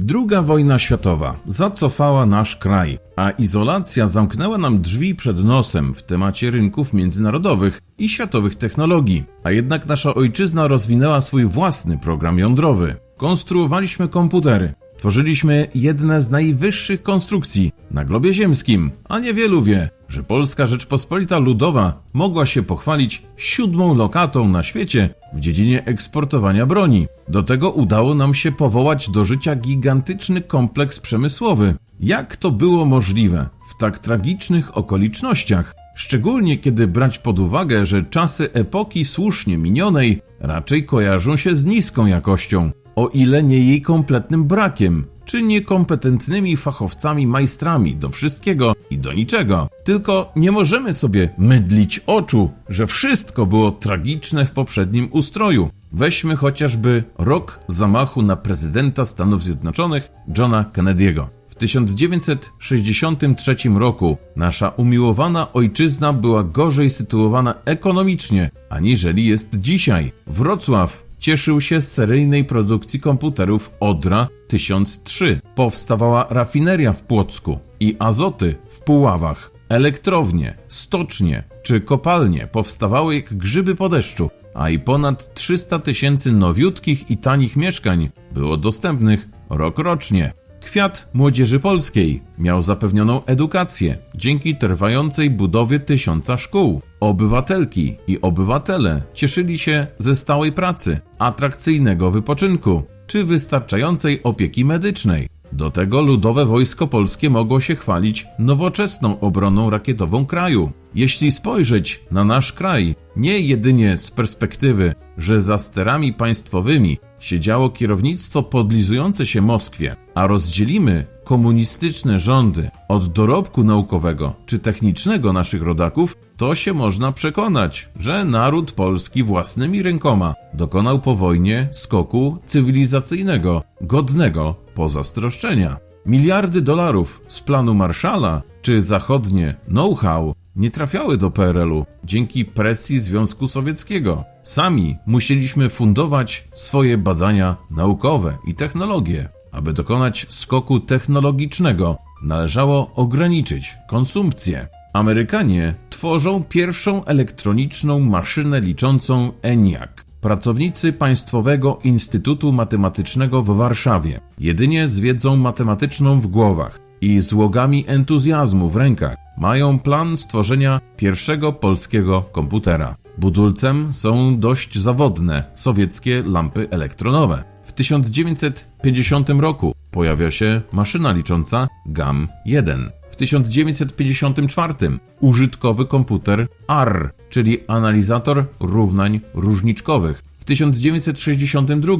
Druga wojna światowa zacofała nasz kraj, a izolacja zamknęła nam drzwi przed nosem w temacie rynków międzynarodowych i światowych technologii. A jednak nasza ojczyzna rozwinęła swój własny program jądrowy. Konstruowaliśmy komputery. Tworzyliśmy jedne z najwyższych konstrukcji na globie ziemskim, a niewielu wie, że Polska Rzeczpospolita Ludowa mogła się pochwalić siódmą lokatą na świecie w dziedzinie eksportowania broni. Do tego udało nam się powołać do życia gigantyczny kompleks przemysłowy. Jak to było możliwe w tak tragicznych okolicznościach? Szczególnie kiedy brać pod uwagę, że czasy epoki słusznie minionej raczej kojarzą się z niską jakością, o ile nie jej kompletnym brakiem, czy niekompetentnymi fachowcami majstrami do wszystkiego i do niczego. Tylko nie możemy sobie mydlić oczu, że wszystko było tragiczne w poprzednim ustroju. Weźmy chociażby rok zamachu na prezydenta Stanów Zjednoczonych Johna Kennedy'ego. W 1963 roku nasza umiłowana ojczyzna była gorzej sytuowana ekonomicznie, aniżeli jest dzisiaj. Wrocław cieszył się z seryjnej produkcji komputerów Odra 1003. Powstawała rafineria w Płocku i azoty w Puławach. Elektrownie, stocznie czy kopalnie powstawały jak grzyby po deszczu, a i ponad 300 tysięcy nowiutkich i tanich mieszkań było dostępnych rok rocznie. Kwiat młodzieży polskiej miał zapewnioną edukację dzięki trwającej budowie tysiąca szkół. Obywatelki i obywatele cieszyli się ze stałej pracy, atrakcyjnego wypoczynku czy wystarczającej opieki medycznej. Do tego Ludowe Wojsko Polskie mogło się chwalić nowoczesną obroną rakietową kraju. Jeśli spojrzeć na nasz kraj nie jedynie z perspektywy, że za sterami państwowymi siedziało kierownictwo podlizujące się Moskwie, a rozdzielimy komunistyczne rządy od dorobku naukowego czy technicznego naszych rodaków, to się można przekonać, że naród polski własnymi rękoma dokonał po wojnie skoku cywilizacyjnego, godnego pozazdroszczenia. Miliardy dolarów z planu Marszala czy zachodnie know-how nie trafiały do PRL-u dzięki presji Związku Sowieckiego. Sami musieliśmy fundować swoje badania naukowe i technologie. Aby dokonać skoku technologicznego, należało ograniczyć konsumpcję. Amerykanie tworzą pierwszą elektroniczną maszynę liczącą ENIAC. Pracownicy Państwowego Instytutu Matematycznego w Warszawie, jedynie z wiedzą matematyczną w głowach i złogami entuzjazmu w rękach, mają plan stworzenia pierwszego polskiego komputera. Budulcem są dość zawodne sowieckie lampy elektronowe. W 1950 roku pojawia się maszyna licząca GAM-1. W 1954 użytkowy komputer AR, czyli analizator równań różniczkowych. W 1962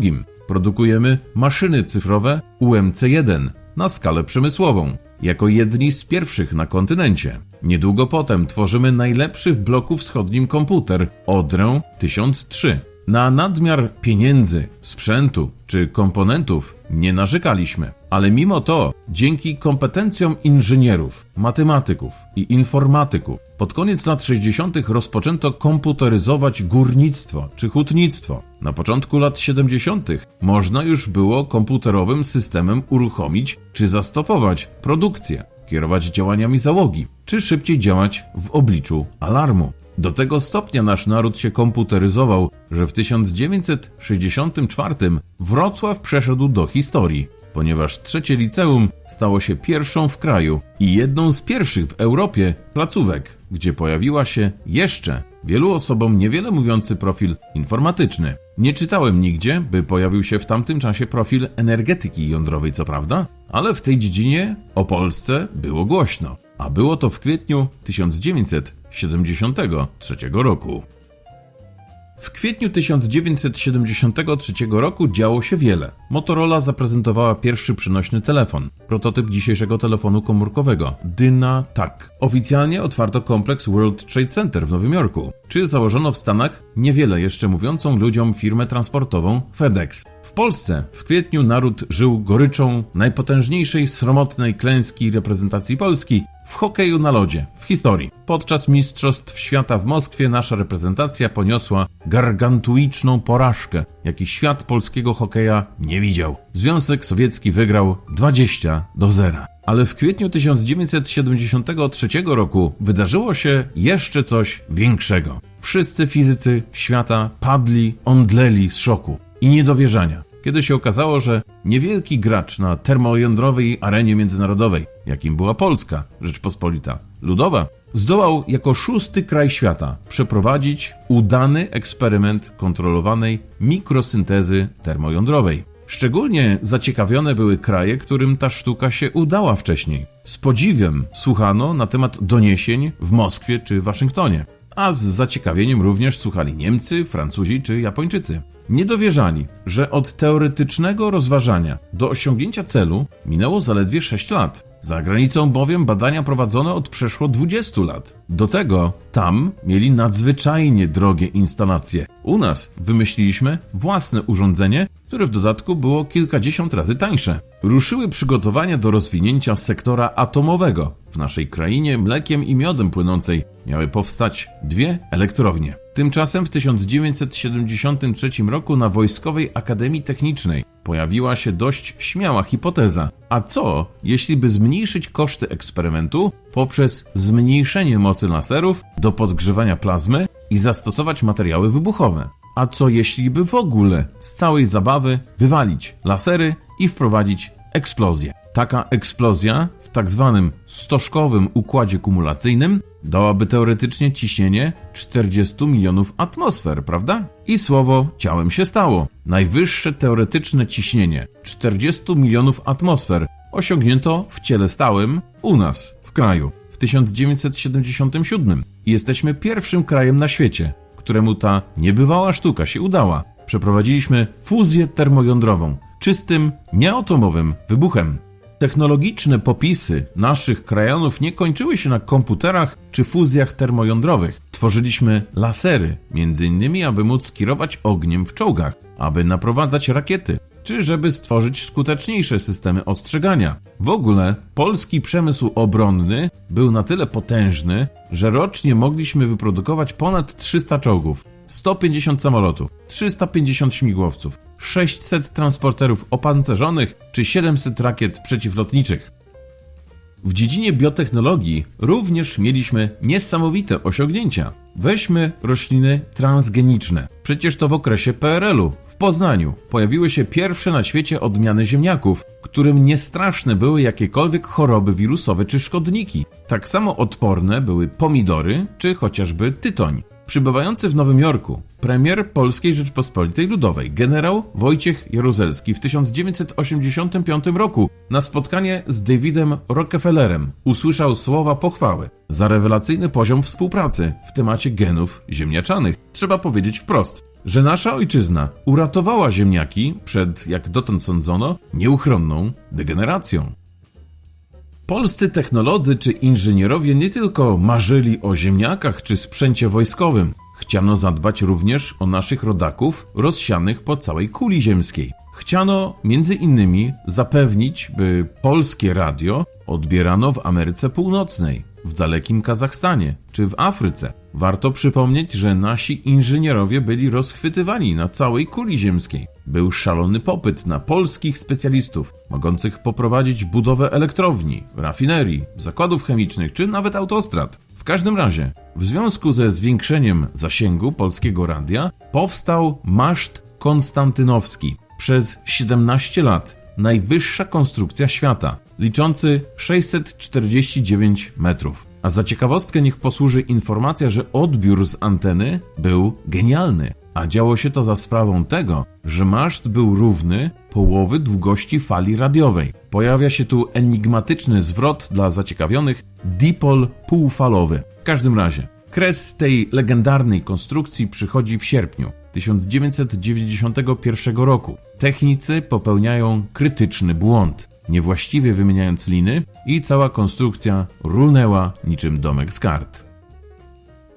produkujemy maszyny cyfrowe UMC-1 na skalę przemysłową, jako jedni z pierwszych na kontynencie. Niedługo potem tworzymy najlepszy w bloku wschodnim komputer Odrę 1003. Na nadmiar pieniędzy, sprzętu czy komponentów nie narzekaliśmy, ale mimo to, dzięki kompetencjom inżynierów, matematyków i informatyków, pod koniec lat 60. rozpoczęto komputeryzować górnictwo czy hutnictwo. Na początku lat 70. można już było komputerowym systemem uruchomić czy zastopować produkcję, kierować działaniami załogi, czy szybciej działać w obliczu alarmu. Do tego stopnia nasz naród się komputeryzował, że w 1964 Wrocław przeszedł do historii, ponieważ trzecie liceum stało się pierwszą w kraju i jedną z pierwszych w Europie placówek, gdzie pojawiła się jeszcze wielu osobom niewiele mówiący profil informatyczny. Nie czytałem nigdzie, by pojawił się w tamtym czasie profil energetyki jądrowej, co prawda, ale w tej dziedzinie o Polsce było głośno, a było to w kwietniu 1973 roku. W kwietniu 1973 roku działo się wiele. Motorola zaprezentowała pierwszy przenośny telefon, prototyp dzisiejszego telefonu komórkowego, Dyna Tak. Oficjalnie otwarto kompleks World Trade Center w Nowym Jorku. Czy założono w Stanach niewiele jeszcze mówiącą ludziom firmę transportową FedEx. W Polsce w kwietniu naród żył goryczą najpotężniejszej sromotnej klęski reprezentacji Polski w hokeju na lodzie w historii. Podczas Mistrzostw Świata w Moskwie nasza reprezentacja poniosła gargantuiczną porażkę, jaki świat polskiego hokeja nie widział. Związek Sowiecki wygrał 20 do 0. Ale w kwietniu 1973 roku wydarzyło się jeszcze coś większego. Wszyscy fizycy świata padli, omdleli z szoku i niedowierzania, kiedy się okazało, że niewielki gracz na termojądrowej arenie międzynarodowej, jakim była Polska, Rzeczpospolita Ludowa, zdołał jako szósty kraj świata przeprowadzić udany eksperyment kontrolowanej mikrosyntezy termojądrowej. Szczególnie zaciekawione były kraje, którym ta sztuka się udała wcześniej. Z podziwem słuchano na temat doniesień w Moskwie czy Waszyngtonie, a z zaciekawieniem również słuchali Niemcy, Francuzi czy Japończycy. Nie dowierzali, że od teoretycznego rozważania do osiągnięcia celu minęło zaledwie 6 lat. Za granicą bowiem badania prowadzone od przeszło 20 lat. Do tego tam mieli nadzwyczajnie drogie instalacje. U nas wymyśliliśmy własne urządzenie, które w dodatku było kilkadziesiąt razy tańsze. Ruszyły przygotowania do rozwinięcia sektora atomowego. W naszej krainie mlekiem i miodem płynącej miały powstać dwie elektrownie. Tymczasem w 1973 roku na Wojskowej Akademii Technicznej pojawiła się dość śmiała hipoteza. A co, jeśli by zmniejszyć koszty eksperymentu poprzez zmniejszenie mocy laserów do podgrzewania plazmy i zastosować materiały wybuchowe? A co jeśli by w ogóle z całej zabawy wywalić lasery i wprowadzić eksplozję? Taka eksplozja w tak zwanym stożkowym układzie kumulacyjnym dałaby teoretycznie ciśnienie 40 milionów atmosfer, prawda? I słowo ciałem się stało. Najwyższe teoretyczne ciśnienie 40 milionów atmosfer osiągnięto w ciele stałym u nas, w kraju, w 1977. I jesteśmy pierwszym krajem na świecie, któremu ta niebywała sztuka się udała. Przeprowadziliśmy fuzję termojądrową, czystym, nieatomowym wybuchem. Technologiczne popisy naszych krajanów nie kończyły się na komputerach czy fuzjach termojądrowych. Tworzyliśmy lasery, między innymi aby móc kierować ogniem w czołgach, aby naprowadzać rakiety, czy żeby stworzyć skuteczniejsze systemy ostrzegania. W ogóle polski przemysł obronny był na tyle potężny, że rocznie mogliśmy wyprodukować ponad 300 czołgów, 150 samolotów, 350 śmigłowców, 600 transporterów opancerzonych czy 700 rakiet przeciwlotniczych. W dziedzinie biotechnologii również mieliśmy niesamowite osiągnięcia. Weźmy rośliny transgeniczne. Przecież to w okresie PRL-u w Poznaniu pojawiły się pierwsze na świecie odmiany ziemniaków, którym niestraszne były jakiekolwiek choroby wirusowe czy szkodniki. Tak samo odporne były pomidory czy chociażby tytoń. Przybywający w Nowym Jorku premier Polskiej Rzeczpospolitej Ludowej, generał Wojciech Jaruzelski w 1985 roku na spotkanie z Davidem Rockefellerem usłyszał słowa pochwały za rewelacyjny poziom współpracy w temacie genów ziemniaczanych. Trzeba powiedzieć wprost, że nasza ojczyzna uratowała ziemniaki przed, jak dotąd sądzono, nieuchronną degeneracją. Polscy technolodzy czy inżynierowie nie tylko marzyli o ziemniakach czy sprzęcie wojskowym, chciano zadbać również o naszych rodaków rozsianych po całej kuli ziemskiej. Chciano między innymi zapewnić, by polskie radio odbierano w Ameryce Północnej, w dalekim Kazachstanie czy w Afryce. Warto przypomnieć, że nasi inżynierowie byli rozchwytywani na całej kuli ziemskiej. Był szalony popyt na polskich specjalistów, mogących poprowadzić budowę elektrowni, rafinerii, zakładów chemicznych czy nawet autostrad. W każdym razie, w związku ze zwiększeniem zasięgu polskiego radia, powstał maszt konstantynowski. Przez 17 lat najwyższa konstrukcja świata, liczący 649 metrów. A za ciekawostkę niech posłuży informacja, że odbiór z anteny był genialny, a działo się to za sprawą tego, że maszt był równy połowy długości fali radiowej. Pojawia się tu enigmatyczny zwrot dla zaciekawionych dipol półfalowy. W każdym razie, kres tej legendarnej konstrukcji przychodzi w sierpniu 1991 roku. Technicy popełniają krytyczny błąd, niewłaściwie wymieniając liny i cała konstrukcja runęła niczym domek z kart.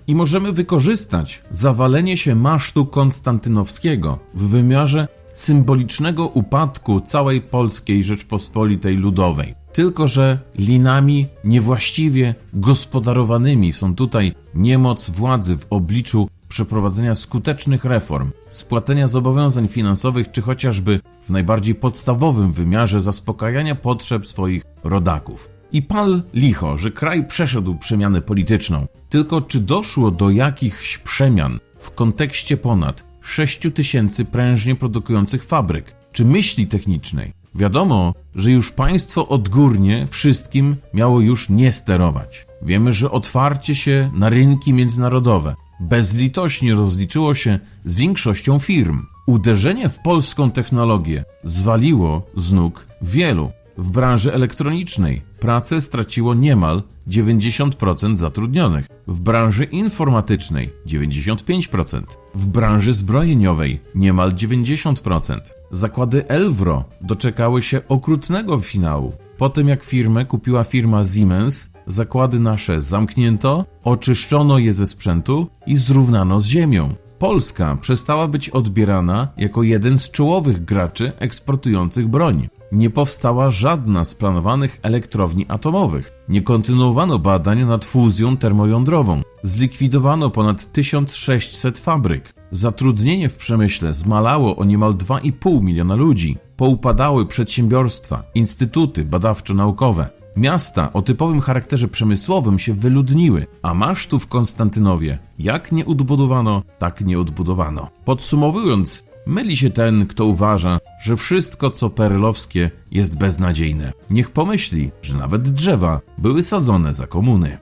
I możemy wykorzystać zawalenie się masztu konstantynowskiego w wymiarze symbolicznego upadku całej polskiej Rzeczpospolitej Ludowej. Tylko, że linami niewłaściwie gospodarowanymi są tutaj niemoc władzy w obliczu przeprowadzenia skutecznych reform, spłacenia zobowiązań finansowych, czy chociażby w najbardziej podstawowym wymiarze zaspokajania potrzeb swoich rodaków. I pal licho, że kraj przeszedł przemianę polityczną. Tylko czy doszło do jakichś przemian w kontekście ponad 6 tysięcy prężnie produkujących fabryk, czy myśli technicznej? Wiadomo, że już państwo odgórnie wszystkim miało już nie sterować. Wiemy, że otwarcie się na rynki międzynarodowe bezlitośnie rozliczyło się z większością firm. Uderzenie w polską technologię zwaliło z nóg wielu. W branży elektronicznej pracę straciło niemal 90% zatrudnionych, w branży informatycznej 95%, w branży zbrojeniowej niemal 90%. Zakłady Elwro doczekały się okrutnego finału. Po tym jak firmę kupiła firma Siemens, zakłady nasze zamknięto, oczyszczono je ze sprzętu i zrównano z ziemią. Polska przestała być odbierana jako jeden z czołowych graczy eksportujących broń. Nie powstała żadna z planowanych elektrowni atomowych. Nie kontynuowano badań nad fuzją termojądrową. Zlikwidowano ponad 1600 fabryk. Zatrudnienie w przemyśle zmalało o niemal 2,5 miliona ludzi. Poupadały przedsiębiorstwa, instytuty badawczo-naukowe. Miasta o typowym charakterze przemysłowym się wyludniły, a masztu w Konstantynowie jak nie odbudowano, tak nie odbudowano. Podsumowując, myli się ten, kto uważa, że wszystko co perelowskie jest beznadziejne. Niech pomyśli, że nawet drzewa były sadzone za komuny.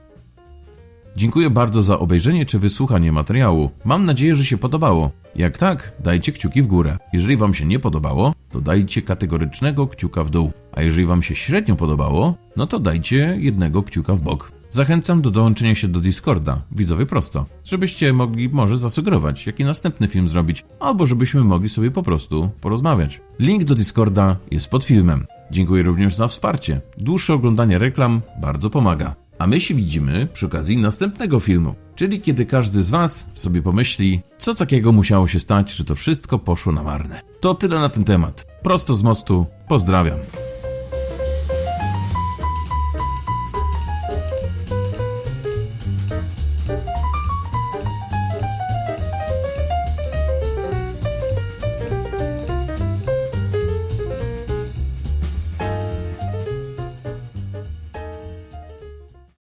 Dziękuję bardzo za obejrzenie czy wysłuchanie materiału. Mam nadzieję, że się podobało. Jak tak, dajcie kciuki w górę. Jeżeli Wam się nie podobało, to dajcie kategorycznego kciuka w dół. A jeżeli Wam się średnio podobało, no to dajcie jednego kciuka w bok. Zachęcam do dołączenia się do Discorda, widzowie prosto, żebyście mogli może zasugerować, jaki następny film zrobić, albo żebyśmy mogli sobie po prostu porozmawiać. Link do Discorda jest pod filmem. Dziękuję również za wsparcie. Dłuższe oglądanie reklam bardzo pomaga. A my się widzimy przy okazji następnego filmu, czyli kiedy każdy z Was sobie pomyśli, co takiego musiało się stać, że to wszystko poszło na marne. To tyle na ten temat. Prosto z mostu, pozdrawiam.